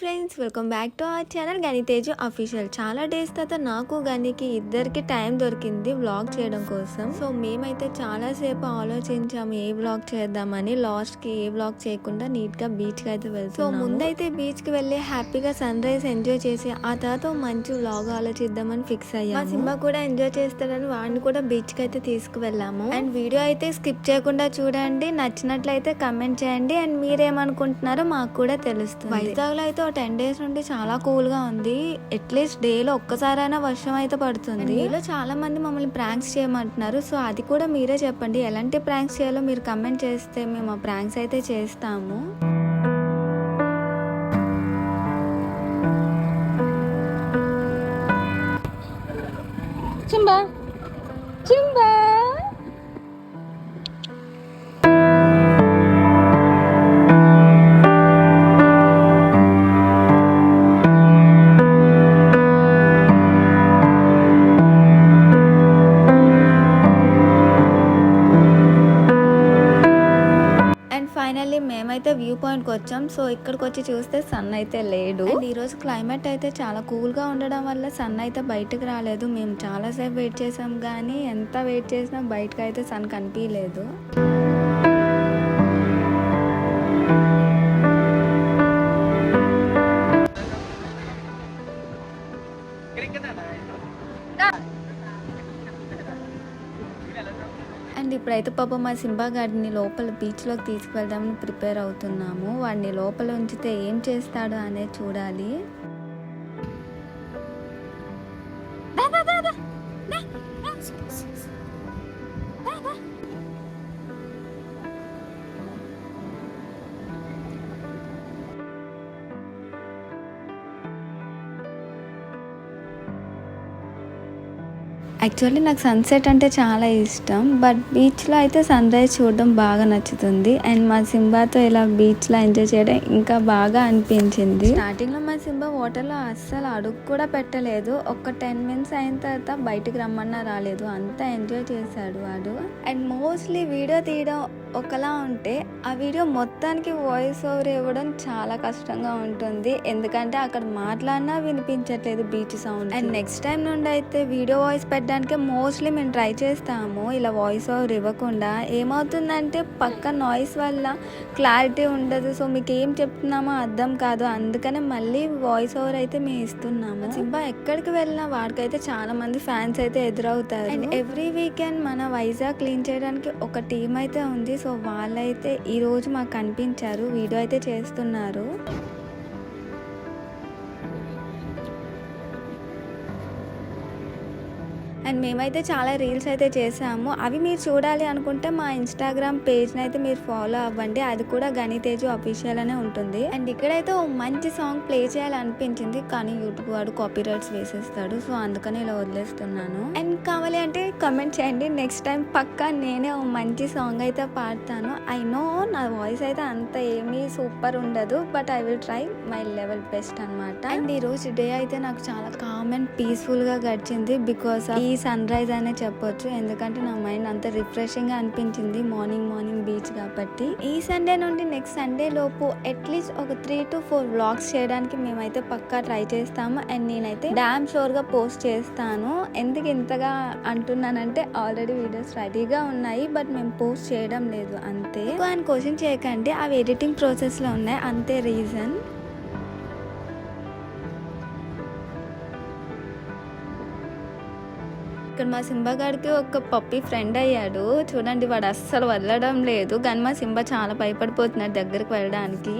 Friends welcome back to our channel Ganiteju official చాలా days తర్వాత నాకు గనికి ఇద్దరికి టైం దొరికింది వ్లాగ్ చేయడం కోసం సో మేమైతే చాలా సేపు ఆలోచించాము ఏ వ్లాగ్ చేద్దామని లాస్ట్కి ఏ వ్లాగ్ చేయకుండా నీట్గా బీచ్కి అయితే వెళ్తాం సో ముందైతే బీచ్కి వెళ్ళి హ్యాపీగా సన్ రైజ్ ఎంజాయ్ చేసి ఆ తర్వాత మంచి వ్లాగ్ ఆలోచిద్దామని ఫిక్స్ అయ్యాము. మా సింబా కూడా ఎంజాయ్ చేస్తాడని వాడిని కూడా బీచ్కి అయితే తీసుకువెళ్ళాము. అండ్ వీడియో అయితే స్కిప్ చేయకుండా చూడండి నచ్చినట్లయితే కమెంట్ చేయండి. అండ్ మీరేమనుకుంటున్నారో మాకు కూడా తెలుస్తుంది. వైజాగ్లో అయితే టెన్ డేస్ నుండి చాలా కూల్గా ఉంది. అట్లీస్ట్ డే లో ఒక్కసారైనా వర్షం అయితే పడుతుంది. మీలో చాలా మంది మమ్మల్ని ప్రాంక్స్ చేయమంటున్నారు. సో అది కూడా మీరే చెప్పండి. ఎలాంటి ప్రాంక్స్ చేయాలో మీరు కమెంట్ చేస్తే మేము ఆ ప్రాంక్స్ అయితే చేస్తాము. చింబా. చింబా. అయితే వ్యూ పాయింట్కి వచ్చాం. సో ఇక్కడికి వచ్చి చూస్తే సన్ అయితే లేడు ఈరోజు క్లైమేట్ అయితే చాలా కూల్గా ఉండడం వల్ల సన్ అయితే బయటకు రాలేదు. మేము చాలాసేపు వెయిట్ చేసాం కానీ ఎంత వెయిట్ చేసినా బయటకు అయితే సన్ కనిపించలేదు అండ్ ఇప్పుడైతే పాప మా సింబా గాడిని లోపల బీచ్లోకి తీసుకువెళ్దామని ప్రిపేర్ అవుతున్నాము. వాడిని లోపల ఉంచితే ఏం చేస్తాడు అనేది చూడాలి. యాక్చువల్లీ నాకు సన్సెట్ అంటే చాలా ఇష్టం బట్ బీచ్లో అయితే సన్ రైజ్ చూడడం బాగా నచ్చుతుంది. అండ్ మా సింబాతో ఇలా బీచ్లో ఎంజాయ్ చేయడం ఇంకా బాగా అనిపించింది. స్టార్టింగ్లో మా సింబా వాటర్లో అస్సలు అడుగు కూడా పెట్టలేదు. ఒక టెన్ మినిట్స్ అయిన తర్వాత బయటికి రమ్మన్నా రాలేదు. అంతా ఎంజాయ్ చేశాడు వాడు. అండ్ మోస్ట్లీ వీడియో తీయడం ఒకలా ఉంటే ఆ వీడియో మొత్తానికి వాయిస్ ఓవర్ ఇవ్వడం చాలా కష్టంగా ఉంటుంది. ఎందుకంటే అక్కడ మాట్లాడినా వినిపించట్లేదు beach sound and next time నుండి అయితే వీడియో వాయిస్ పెట్టడానికి మోస్ట్లీ మేము ట్రై చేస్తాము. ఇలా వాయిస్ ఓవర్ ఇవ్వకుండా. ఏమవుతుందంటే పక్క నాయిస్ వల్ల క్లారిటీ ఉండదు. సో మీకు ఏం చెప్తున్నామో అర్థం కాదు. అందుకనే మళ్ళీ వాయిస్ ఓవర్ అయితే మేము ఇస్తున్నాము. సింబా ఎక్కడికి వెళ్ళినా వాడికైతే చాలా మంది ఫ్యాన్స్ అయితే ఎదురవుతారు. అండ్ ఎవ్రీ వీకెండ్ మన వైజాగ్ క్లీన్ చేయడానికి ఒక టీం అయితే ఉంది. సో వాళ్ళైతే ఈ రోజు మాకు కనిపించారు. వీడియో అయితే చేస్తున్నారు. అండ్ మేమైతే చాలా రీల్స్ అయితే చేసాము. అవి మీరు చూడాలి అనుకుంటే మా ఇన్స్టాగ్రామ్ పేజ్ని అయితే మీరు ఫాలో అవ్వండి. అది కూడా గణితేజు అఫీషియల్ అనే ఉంటుంది. అండ్ ఇక్కడైతే ఓ మంచి సాంగ్ ప్లే చేయాలనిపించింది. కానీ యూట్యూబ్ వాడు కాపీ రైట్స్ వేసేస్తాడు. సో అందుకని ఇలా వదిలేస్తున్నాను. అండ్ కావాలి అంటే కమెంట్ చేయండి. నెక్స్ట్ టైం పక్కా నేనే ఓ మంచి సాంగ్ అయితే పాడతాను. ఐ నో నా వాయిస్ అయితే అంత ఏమీ సూపర్ ఉండదు. But I will try my level best అనమాట అండ్ ఈ రోజు డే అయితే నాకు చాలా కామ్ అండ్ పీస్ఫుల్గా గడిచింది. బికాస్ ఈ సన్ రైజ్ అనే చెప్పొచ్చు. ఎందుకంటే నా మైండ్ అంత రిఫ్రెషింగ్గా అనిపించింది మార్నింగ్ మార్నింగ్ బీచ్ కాబట్టి. ఈ సండే నుండి నెక్స్ట్ సండే లోపు అట్లీస్ట్ ఒక త్రీ టు ఫోర్ వ్లాగ్స్ చేయడానికి మేమైతే పక్కా ట్రై చేస్తాము. అండ్ నేనైతే డామ్ షోర్గా పోస్ట్ చేస్తాను. ఎందుకు ఇంతగా అంటున్నానంటే ఆల్రెడీ వీడియోస్ రెడీగా ఉన్నాయి. బట్ మేము పోస్ట్ చేయడం లేదు. అంతే. అని క్వశ్చన్ చేయకండి. అవి ఎడిటింగ్ ప్రాసెస్లో ఉన్నాయి. అంతే రీజన్. ఇక్కడ మా సింబా గారికి ఒక పప్పి ఫ్రెండ్ అయ్యాడు. చూడండి వాడు అస్సలు వదలడం లేదు. కానీ మా సింబ చాలా భయపడిపోతున్నాడు దగ్గరికి వెళ్ళడానికి.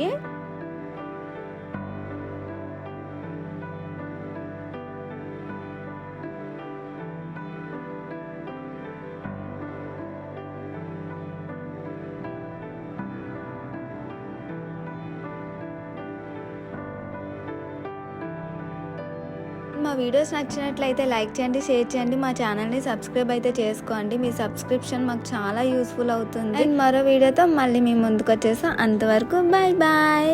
మా వీడియోస్ నచ్చినట్లయితే లైక్ చేయండి షేర్ చేయండి. మా ఛానల్ని సబ్స్క్రైబ్ అయితే చేసుకోండి. మీ సబ్స్క్రిప్షన్ మాకు చాలా యూస్ఫుల్ అవుతుంది. అండ్ మరో వీడియోతో మళ్ళీ మీ ముందుకు వచ్చేసాం. అంతవరకు బాయ్ బాయ్.